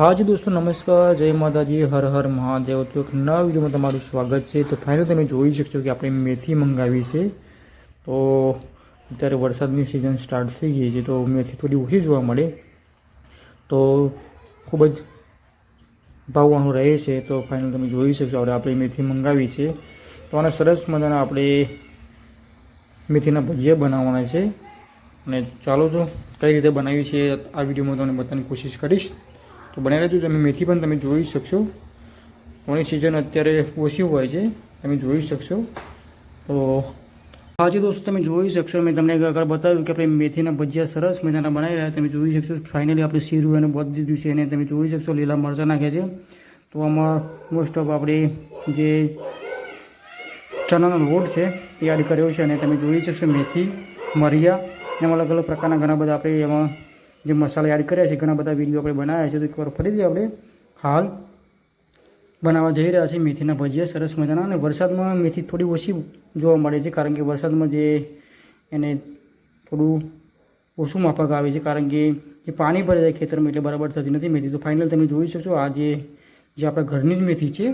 હાજી દોસ્તો, નમસ્કાર. જય માતાજી. હર હર મહાદેવ. તો એક નવા વિડીયોમાં તમારું સ્વાગત છે. તો ફાઇનલ તમે જોઈ શકશો કે આપણે મેથી મંગાવી છે. તો અત્યારે વરસાદની સિઝન સ્ટાર્ટ થઈ ગઈ છે, તો મેથી થોડી ઓછી જોવા મળે. તો ખૂબ જ ભાવવાનું રહે છે. તો ફાઇનલ તમે જોઈ શકશો. હવે આપણે મેથી મંગાવી છે. તો આને સરસ મજાના આપણે મેથીના ભજીયા બનાવવાના છે. અને ચાલો તો કઈ રીતે બનાવી છે આ વિડીયોમાં તમને બતાવવાની કોશિશ કરીશ. તો બનાવી રહેજો તમે મેથી પણ તમે જોઈ શકશો. કોની સિઝન અત્યારે ઓછી હોય છે. તમે જોઈ શકશો. તો આજે દોસ્તો, તમે જોઈ શકશો. મેં તમને આગળ બતાવ્યું કે આપણે મેથીના ભજીયા સરસ મજાના બનાવી રહ્યા તમે જોઈ શકશો. ફાઇનલી આપણે શીરું એને બધી દીધું છે અને તમે જોઈ શકશો, લીલા મરચાં નાખ્યા છે. તો આમાં મોસ્ટ ઓફ આપણે જે ચણાનો લોટ છે એ એડ કર્યો છે અને તમે જોઈ શકશો મેથી, મરિયા, એમાં અલગ અલગ પ્રકારના ઘણા બધા આપણે એમાં જે મસાલા એડ કર્યા છે, ઘણા બધા વીડિયો આપણે બનાવ્યા છે, તો એકવાર ફરીથી આપણે હાલ બનાવવા જઈ રહ્યા છીએ. મેથીના ભજીયા, સરસ મજાના અને વરસાદમાં મેથી થોડી ઓછી જોવા મળે છે, કારણ કે વરસાદમાં જે એને થોડું ઓછું માફક આવે છે, કારણ કે જે પાણી ભરે જાય ખેતરમાં એટલે બરાબર થતી નથી. મેથી તો ફાઇનલ તમે જોઈ શકશો, આ જે આપણા ઘરની જ મેથી છે,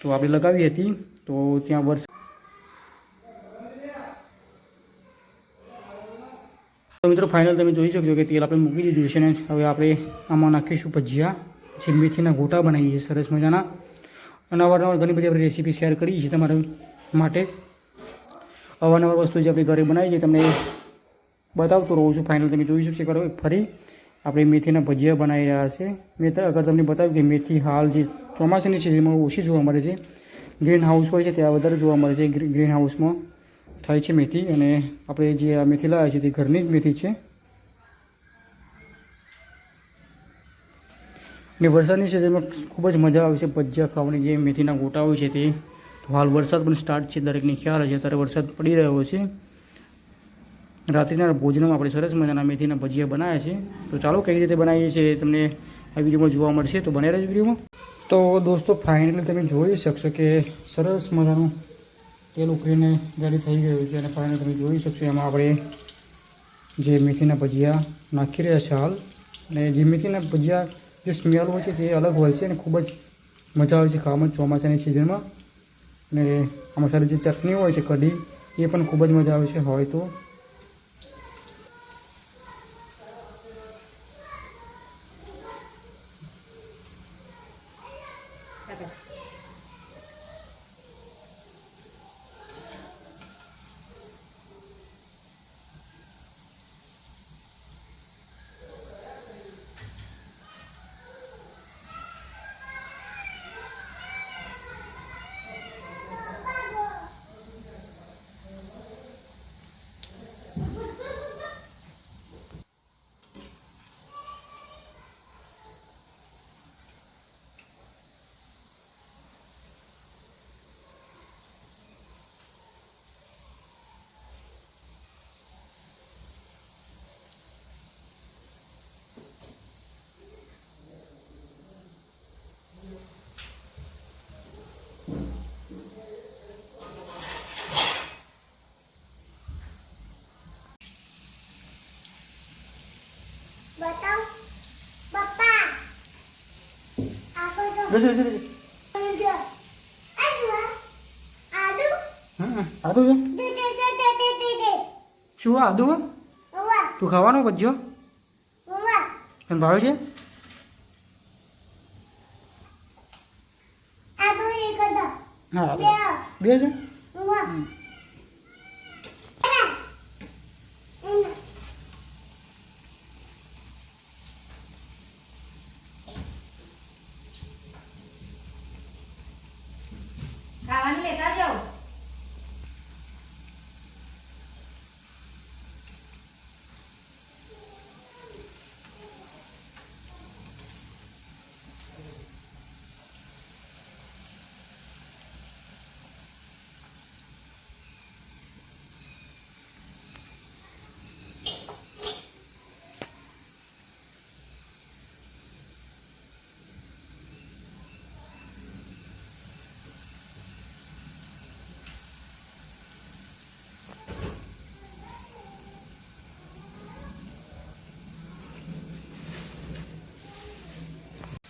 તો આપણે લગાવી હતી. તો ત્યાં વરસાદ તો મિત્રો ફાઇનલ તમે જોઈ શકશો કે તેલ આપણે મૂકી દીધું છે ને. હવે આપણે આમાં નાખીશું ભજીયા જે મેથીના ગોટા બનાવીએ છીએ, સરસ મજાના. અને અવારનવાર ઘણી બધી આપણે રેસીપી શેર કરી છે તમારા માટે. અવારનવાર વસ્તુ જે આપણે ઘરે બનાવી છે તમને બતાવતો રહું છું. ફાઇનલ તમે જોઈ શકશો. કરો, ફરી આપણે મેથીના ભજીયા બનાવી રહ્યા છે. મેં અગર તમને બતાવ્યું કે મેથી હાલ જે ચોમાસાની સિઝનમાં ઓછી જોવા મળે છે. ગ્રીન હાઉસ હોય છે, ત્યાં વધારે જોવા મળે છે ગ્રીન હાઉસમાં થાય છે મેથી અને આપણે જે આ મેથી લાવ્યા છે તે ઘરની જ મેથી છે. ને વરસાદની સિઝનમાં ખૂબ જ મજા આવે છે ભજીયા ખાવાની, જે મેથીના ગોટા હોય છે તે. હાલ વરસાદ પણ સ્ટાર્ટ છે, દરેકને ખ્યાલ છે ત્યારે વરસાદ પડી રહ્યો છે. રાત્રિના ભોજનમાં આપણે સરસ મજાના મેથીના ભજીયા બનાવ્યા છે. તો ચાલો કઈ રીતે બનાવીએ છીએ તમને આ વિડીયોમાં જોવા મળશે. તો બને રહેજો વિડીયોમાં. તો દોસ્તો ફાઇનલી તમે જોઈ શકશો કે સરસ મજાનું તેલ ઉકળીને રેડી થઈ ગયું છે અને ફાઇનલ તમે જોઈ શકશો એમાં આપણે જે મેથીના ભજીયા નાખી રહ્યા છે હાલ. અને જે મેથીના ભજીયા જે સ્મેલ હોય છે તે અલગ હોય છે અને ખૂબ જ મજા આવે છે ખાવામાં ચોમાસાની સિઝનમાં. અને આમાં સારી જે ચટણી હોય છે કઢી, એ પણ ખૂબ જ મજા આવે છે. હોય તો બતાવ. પપ્પા આપો તો જજો જજો જો. આદુ આદુ હા આદુ છે દે દે દે દે દે દે શું આદુ? મમ્મા તું ખાવાનો ભજીયો મમ્મા તને ભાવે છે? આદુ એ કદો હા બે. છે? મમ્મા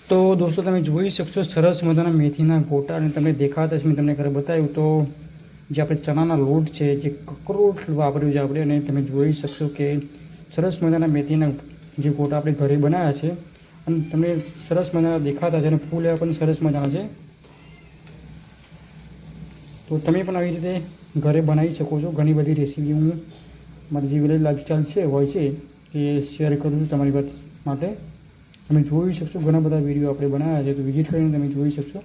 તો દોસ્તો, તમે જોઈ શકશો સરસ મજાના મેથીના ગોટા અને તમને દેખાતા મેં તમને ઘરે બતાવ્યું. તો જે આપણે ચણાના લોટ છે, જે કકરોટ વાપર્યું છે આપણે, અને તમે જોઈ શકશો કે સરસ મજાના મેથીના જે ગોટા આપણે ઘરે બનાવ્યા છે. અને તમને સરસ મજાના દેખાતા છે અને ફૂલ એવા પણ સરસ મજાના છે. તો તમે પણ આવી રીતે ઘરે બનાવી શકો છો. ઘણી બધી રેસીપી હું મારી જે વિલેજ લાઇફસ્ટાઈલ છે, હોય છે, એ શેર કરું છું તમારી માટે. તમે જોઈ શકશો ઘણા બધા વીડિયો આપણે બનાવ્યા છે, તો વિઝિટ કરીને તમે જોઈ શકશો.